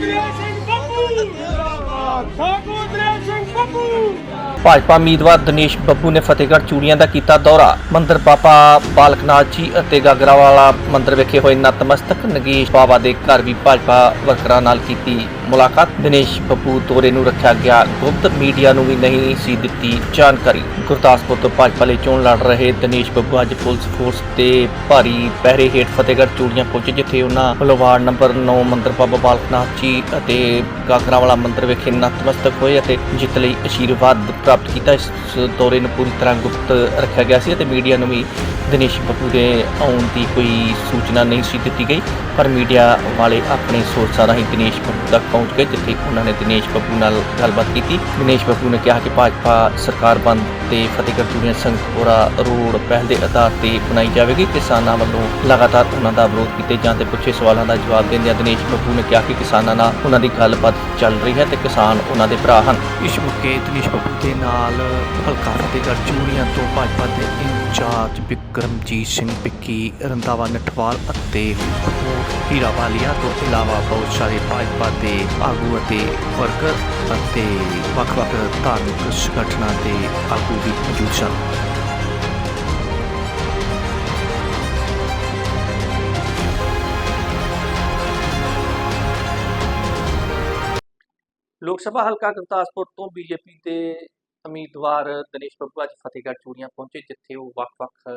ਗੁਰਿਆ ਸਿੰਘ ਬੱਬੂ ਜਿੰਦਾਬਾਦ ਸਾਕੂ ਗੁਰਿਆ ਸਿੰਘ ਬੱਬੂ ਭਾਜਪਾ ਉਮੀਦਵਾਰ ਦਿਨੇਸ਼ ਬੱਬੂ ਨੇ ਫਤਿਹਗੜ੍ਹ ਚੂੜੀਆਂ ਦਾ ਕੀਤਾ ਦੌਰਾ। ਮੰਦਰ ਬਾਬਾ ਬਾਲਕਨਾਥ ਜੀ ਅਤੇ ਗਾਗਰਾਵਾਲਾ ਮੰਦਿਰ ਵਿਖੇ ਹੋਏ ਨਤਮਸਤਕ ਨਗੇਸ਼ ਬਾਬਾ ਦੇ ਘਰ ਵੀ ਭਾਜਪਾ ਵਰਕਰਾਂ ਨਾਲ ਕੀਤੀ ਮੁਲਾਕਾਤ। ਦਿਨੇਸ਼ ਬੱਬੂ ਦੌਰੇ ਨੂੰ ਰੱਖਿਆ ਗਿਆ। ਗੁਪਤ ਮੀਡੀਆ ਨੂੰ ਵੀ ਨਹੀਂ ਸੀ ਦਿੱਤੀ ਜਾਣਕਾਰੀ। ਗੁਰਦਾਸਪੁਰ ਤੋਂ ਭਾਜਪਾ ਲਈ ਚੋਣ ਲੜ ਰਹੇ ਦਿਨੇਸ਼ ਬੱਬੂ ਅੱਜ ਪੁਲਿਸ ਫੋਰਸ ਤੇ ਭਾਰੀ ਪਹਿਰੇ ਹੇਠ ਫਤਿਹਗੜ੍ਹ ਚੂੜੀਆਂ ਪਹੁੰਚੇ, ਜਿੱਥੇ ਉਹਨਾਂ ਵੱਲੋਂ ਵਾਰਡ ਨੰਬਰ 9 ਮੰਦਰ ਬਾਬਾ ਬਾਲਕਨਾਥ ਜੀ ਅਤੇ ਗਾਗਰਾਵਾਲਾ ਮੰਦਿਰ ਵਿਖੇ ਨਤਮਸਤਕ ਹੋਏ ਅਤੇ ਜਿੱਤ ਲਈ ਅਸ਼ੀਰਵਾਦ ਪ੍ਰਾਪਤ ਕੀਤਾ, ਇਸ ਦੌਰੇ ਨੂੰ ਪੂਰੀ ਤਰ੍ਹਾਂ ਗੁਪਤ ਰੱਖਿਆ ਗਿਆ ਸੀ ਅਤੇ ਮੀਡੀਆ ਨੂੰ ਵੀ ਦਿਨੇਸ਼ ਬੱਬੂ ਦੇ ਆਉਣ ਦੀ ਕੋਈ ਸੂਚਨਾ ਨਹੀਂ ਸੀ ਦਿੱਤੀ ਗਈ, ਪਰ ਮੀਡੀਆ ਵਾਲੇ ਆਪਣੇ ਸੋਰਸਾਂ ਰਾਹੀਂ ਦਿਨੇਸ਼ ਬੱਬੂ ਤੱਕ ਪਹੁੰਚ ਗਏ, ਜਿੱਥੇ ਉਹਨਾਂ ਨੇ ਦਿਨੇਸ਼ ਬੱਬੂ ਨਾਲ ਗੱਲਬਾਤ ਕੀਤੀ। ਦਿਨੇਸ਼ ਬੱਬੂ ਨੇ ਕਿਹਾ ਕਿ ਭਾਜਪਾ ਸਰਕਾਰ ਬੰਦ ਤੇ ਫਤਿਹਗੜ੍ਹ ਚੂੜੀਆਂ ਸੰਗਤਪੁਰਾ ਰੋਡ ਪਹਿਲ ਦੇ ਆਧਾਰ ਤੇ ਬਣਾਈ ਜਾਵੇਗੀ। ਕਿਸਾਨਾਂ ਵੱਲੋਂ ਲਗਾਤਾਰ ਉਹਨਾਂ ਦਾ ਵਿਰੋਧ ਕੀਤੇ ਜਾਂ ਤੇ ਪੁੱਛੇ ਸਵਾਲਾਂ ਦਾ ਜਵਾਬ ਦਿੰਦਿਆਂ ਦਿਨੇਸ਼ ਬੱਬੂ ਨੇ ਕਿਹਾ ਕਿ ਕਿਸਾਨਾਂ ਨਾਲ ਉਹਨਾਂ ਦੀ ਗੱਲਬਾਤ ਚੱਲ ਰਹੀ ਹੈ ਤੇ ਕਿਸਾਨ ਉਹਨਾਂ ਦੇ ਭਰਾ ਹਨ। ਇਸ ਮੌਕੇ ਦਿਨੇਸ਼ ਬੱਬੂ ਦੇ ਨਾਲ ਹਲਕਾ ਫਤਿਹਗੜ੍ਹ ਚੂੜੀਆਂ ਤੋਂ ਭਾਜਪਾ ਦੇ ਇੰਚਾਰਜ ਵਿਕਰਮਜੀਤ ਸਿੰਘ ਵਿੱਕੀ ਰੰਦਾਵਾ ਨਟਵਾਲ ਅਤੇ ਹੀਰਾਵਾਲੀਆ ਤੋਂ ਇਲਾਵਾ ਬਹੁਤ ਸਾਰੇ ਭਾਜਪਾ ਦੇ ਆਗੂ ਅਤੇ ਵਰਕਰ ਅਤੇ ਵੱਖ-ਵੱਖ ਧਾਰਮਿਕ ਸੰਗਠਨਾਂ ਦੇ ਆਗੂ ਵੀ ਮੌਜੂਦ ਸਨ ਲੋਕ ਸਭਾ ਹਲਕਾ ਗੁਰਦਾਸਪੁਰ ਤੋਂ ਬੀਜੇਪੀ ਦੇ ਉਮੀਦਵਾਰ ਦਿਨੇਸ਼ ਬੱਬੂ ਅੱਜ ਫਤਿਹਗੜ੍ਹ ਚੂੜੀਆਂ ਪਹੁੰਚੇ ਜਿੱਥੇ ਉਹ ਵੱਖ-ਵੱਖ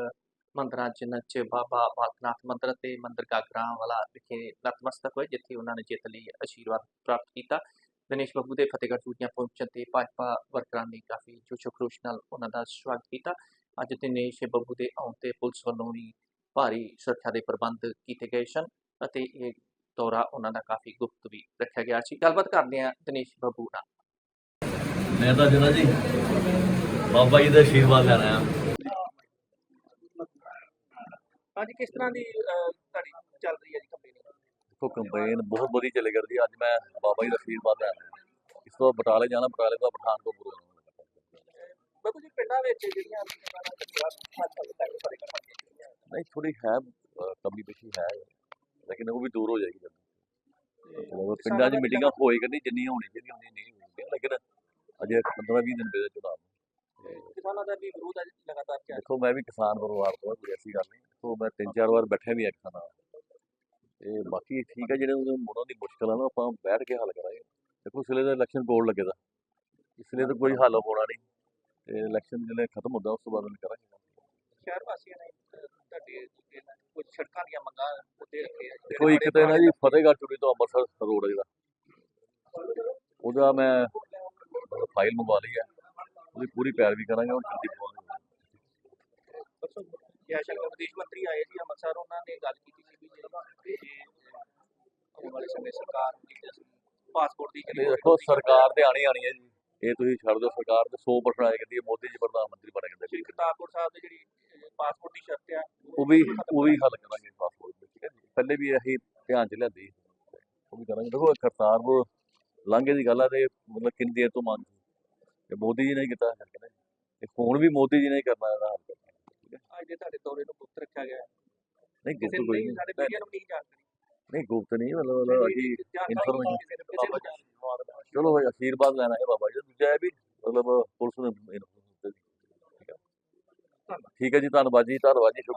ਮੰਦਰਾਂ ਜਿਨ੍ਹਾਂ 'ਚ ਬਾਬਾ ਬਾਲਕਨਾਥ ਮੰਦਿਰ ਤੇ ਮੰਦਿਰ ਗਾਗਰਾਂ ਵਾਲਾ ਵਿਖੇ ਨਤਮਸਤਕ ਹੋਏ ਜਿੱਥੇ ਉਹਨਾਂ ਨੇ ਜਿੱਤ ਲਈ ਅਸ਼ੀਰਵਾਦ ਪ੍ਰਾਪਤ ਕੀਤਾ ਦਿਨੇਸ਼ ਬੱਬੂ ਦੇ ਫਤਿਹਗੜ੍ਹ ਚੂੜੀਆਂ ਪਹੁੰਚਣ ਤੇ ਭਾਜਪਾ ਵਰਕਰਾਂ ਨੇ ਕਾਫੀ ਜੋਸ਼ੋ ਖਰੋਸ਼ ਨਾਲ ਉਹਨਾਂ ਦਾ ਸਵਾਗਤ ਕੀਤਾ। ਅੱਜ ਦਿਨੇਸ਼ ਬੱਬੂ ਦੇ ਆਉਣ ਤੇ ਪੁਲਿਸ ਵੱਲੋਂ ਵੀ ਭਾਰੀ ਸੁਰੱਖਿਆ ਦੇ ਪ੍ਰਬੰਧ ਕੀਤੇ ਗਏ ਸਨ ਅਤੇ ਇਹ ਦੌਰਾ ਉਹਨਾਂ ਦਾ ਕਾਫੀ ਗੁਪਤ ਵੀ ਰੱਖਿਆ ਗਿਆ ਸੀ। ਗੱਲਬਾਤ ਕਰਦੇ ਹਾਂ ਦਿਨੇਸ਼ ਬੱਬੂ ਨਾਲ। ਮੈਂ ਤਾਂ ਜਨਾ ਜੀ ਬਾਬਾ ਜੀ ਦਾ ਆਸ਼ੀਰਵਾਦ ਲੈਣਾ ਆ ਅੱਜ ਕਿਸ ਤਰ੍ਹਾਂ ਦੀ ਤੁਹਾਡੀ ਚੱਲ ਰਹੀ ਹੈ ਜੀ ਦੇਖੋ ਕੰਪੇਨ ਬਹੁਤ ਵਧੀਆ ਚੱਲੇ ਕਰਦੀ ਅੱਜ ਮੈਂ ਬਾਬਾ ਜੀ ਦਾ ਆਸ਼ੀਰਵਾਦ ਲੈਣਾ ਹੈ। ਇਸ ਤੋਂ ਬਟਾਲੇ ਜਾਣਾ ਬਟਾਲੇ ਤੋਂ ਪਠਾਨਕੋਟ ਜਾਣਾ ਬੱਬੂ ਜੀ ਪਿੰਡਾਂ ਵਿੱਚ ਜਿਹੜੀਆਂ ਨਹੀਂ ਥੋੜੀ ਹੈ ਕਮੀ ਪੇਸ਼ੀ ਹੈ। ਲੇਕਿਨ ਉਹ ਵੀ ਦੂਰ ਹੋ ਜਾਏਗੀ ਚਲੋ ਪਿੰਡਾਂ 'ਚ ਮੀਟਿੰਗਾਂ ਹੋਏ ਕਰਨੀ ਜਿੰਨੀਆਂ ਹੋਣੀ ਚਾਹੀਦੀਆਂ ਉਨੀਆਂ ਨਹੀਂ ਹੋਈਆਂ ਲੇਕਿਨ ਅਜੇ 15 20 ਦਿਨ ਪਏ ਚੁਣਾਵ। ਕਿਸਾਨਾਂ ਦਾ ਵੀ ਵਿਰੋਧ ਅੱਜ ਲਗਾਤਾਰ ਚੱਲ ਦੇਖੋ ਮੈਂ ਵੀ ਕਿਸਾਨ ਪਰਿਵਾਰ ਤੋਂ ਕੋਈ ਐਸੀ ਗੱਲ ਨਹੀਂ। ਦੇਖੋ ਮੈਂ ਤਿੰਨ ਚਾਰ ਵਾਰ ਬੈਠਿਆ ਵੀ ਆ ਕਿਸਾਨਾਂ ਨਾਲ। ਤੇ ਬਾਕੀ ਠੀਕ ਹੈ ਜਿਹੜੇ ਉਹਨਾਂ ਦੀ ਮੁਸ਼ਕਲ ਆ ਨਾ ਆਪਾਂ ਬੈਠ ਕੇ ਹੱਲ ਕਰਾਂਗੇ ਦੇਖੋ ਵੇਲੇ ਤਾਂ ਇਲੈਕਸ਼ਨ ਕੋਡ ਲੱਗੇ ਦਾ ਇਸ ਲਈ ਤਾਂ ਕੋਈ ਹੱਲ ਹੋਣਾ ਨਹੀਂ ਤੇ ਇਲੈਕਸ਼ਨ ਜਿਹੜੇ ਖਤਮ ਹੁੰਦਾ ਉਸ ਤੋਂ ਬਾਅਦ ਕਰਾਂਗੇ ਸ਼ਹਿਰ ਵਾਸੀਆਂ ਨੇ ਤੁਹਾਡੇ ਕੁਝ ਸੜਕਾਂ ਦੀਆਂ ਮੰਗਾਂ ਉੱਤੇ ਰੱਖੇ ਦੇਖੋ ਇੱਕ ਤਾਂ ਨਾ ਜੀ ਫਤਿਹਗੜ੍ਹ ਚੂੜੀ ਤੋਂ ਅੰਮ੍ਰਿਤਸਰ ਰੋਡ ਜਿਹੜਾ ਉਹਦਾ ਮੈਂ ਫਾਈਲ ਮੰਗਵਾ ਲਈ ਹੈ ਉਹਦੀ ਪੂਰੀ ਪੈਰਵੀ ਕਰਾਂਗੇ ਹੁਣ ਜਲਦੀ ਜੈਸ਼ੰਕਰ ਵਿਦੇਸ਼ ਮੰਤਰੀ ਆਏ ਸੀ ਅੰਮ੍ਰਿਤਸਰ ਉਹਨਾਂ ਨੇ ਗੱਲ ਕੀਤੀ ਆਉਣ ਵਾਲੇ ਸਮੇਂ ਸਰਕਾਰ ਦੀ ਪਾਸਪੋਰਟ ਦੀ ਦੇਖੋ ਸਰਕਾਰ ਤੇ ਆਣੀ ਆਣੀ ਹੈ ਜੀ। ਇਹ ਤੁਸੀਂ ਛੱਡ ਦਿਓ ਸਰਕਾਰ ਤੇ 100% ਆਏ ਕਹਿੰਦੀ ਹੈ ਮੋਦੀ ਜੀ ਪ੍ਰਧਾਨ ਮੰਤਰੀ ਬਣ ਸ੍ਰੀ ਕਹਿੰਦੇ ਕਰਤਾਰਪੁਰ ਸਾਹਿਬ ਦੀ ਜਿਹੜੀ ਪਾਸਪੋਰਟ ਦੀ ਸ਼ਰਤ ਆ ਉਹ ਵੀ ਉਹ ਵੀ ਹੱਲ ਕਰਾਂਗੇ ਪਾਸਪੋਰਟ ਦੇ ਠੀਕ ਹੈ ਜੀ। ਪਹਿਲੇ ਵੀ ਅਸੀਂ ਧਿਆਨ ਚ ਲਿਆਂਦੀ ਉਹ ਵੀ ਕਰਾਂਗੇ। ਦੇਖੋ ਕਰਤਾਰਪੁਰ ਲਾਂਘੇ ਦੀ ਗੱਲ ਆ ਤੇ ਮਤਲਬ ਕਿੰਨੀ ਦੇਰ ਤੋਂ ਮੰਗ ਸੀ। ਤੇ ਮੋਦੀ ਜੀ ਨੇ ਕੀਤਾ ਕਰਕੇ ਨਾ ਤੇ ਹੁਣ ਵੀ ਮੋਦੀ ਜੀ ਨੇ ਕਰਨਾ ਇਹਦਾ ਹੱਲ ਅੱਜ ਦੇ ਤੁਹਾਡੇ ਦੌਰੇ ਨੂੰ ਗੁਪਤ ਰੱਖਿਆ ਗਿਆ ਨਹੀਂ ਗੁਪਤ ਕੋਈ ਨਹੀਂ ਸਾਡੇ ਮੀਡੀਆ ਨੂੰ ਨਹੀਂ ਜਾਣਕਾਰੀ ਨਹੀਂ ਗੁਪਤ ਨਹੀਂ ਮਤਲਬ ਅਸੀਂ information- ਕਿਸੇ ਨੂੰ ਕਿਸੇ ਨੂੰ ਜਾਣਕਾਰੀ ਚਲੋ ਭਾਈ ਆਸ਼ੀਰਵਾਦ ਲੈਣਾ ਹੈ ਬਾਬਾ ਜੀ। ਦੂਜਾ ਇਹ ਵੀ ਮਤਲਬ ਪੁਲਿਸ ਨੂੰ। ਠੀਕ ਹੈ। ਜੀ ਧੰਨਵਾਦ ਜੀ ਧੰਨਵਾਦ ਜੀ